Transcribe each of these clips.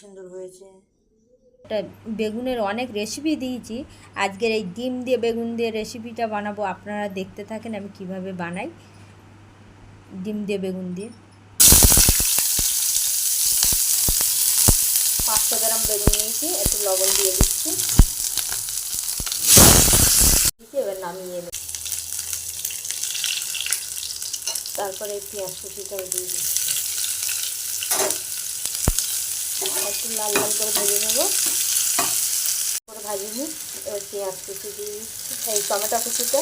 সুন্দর হয়েছে। একটা বেগুনের অনেক রেসিপি দিয়েছি। আজকের এই ডিম দিয়ে বেগুন দিয়ে রেসিপিটা বানাবো, আপনারা দেখতে থাকেন আমি কীভাবে বানাই। ডিম দিয়ে বেগুন দিয়ে। পাঁচশো গ্রাম বেগুন নিয়েছি, একটু লবণ দিয়ে দিচ্ছি। এবার নামিয়ে তারপরে পেঁয়াজ কুচিটাও দিয়ে দিচ্ছি। একটু লাল লাল করে ভেজে নেব। করে ভাজি নিই। এবার পেঁয়াজ কুচি দিয়ে এই টমেটো কুচিটা।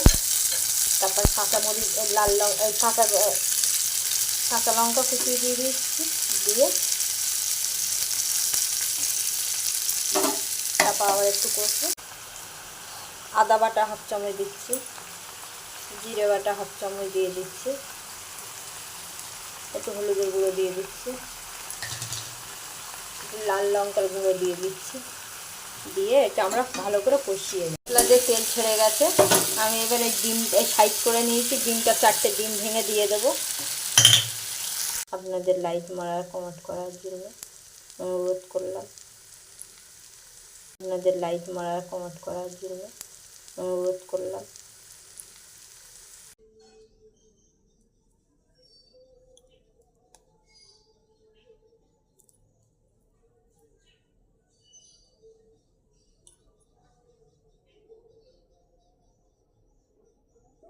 তারপর কাঁচা মরিচ লাল লঙ্কা কাঁচা কাঁচা লঙ্কা কুচি দিয়ে দিচ্ছি, দিয়ে। তারপর আবার একটু কষবো। আদা বাটা হাফ চামচ দিচ্ছি, জিরে বাটা হাফ চামচ দিয়ে দিচ্ছি, একটু হলুদের গুঁড়ো দিয়ে দিচ্ছি। লাল লঙ্কার গুঁড়ো দিয়ে দিচ্ছি। দিয়ে এটা আমরা ভালো করে কষিয়ে নিই মশলা দিয়ে তেল ছেড়ে গেছে। আমি এবারে ডিম সাইজ করে নিয়েছি। ডিমটা চারটে ডিম ভেঙে দিয়ে দেবো। আপনাদের লাইক মারার কমেন্ট করার জন্য অনুরোধ করলাম। আপনাদের লাইক মারার কমেন্ট করার জন্য অনুরোধ করলাম।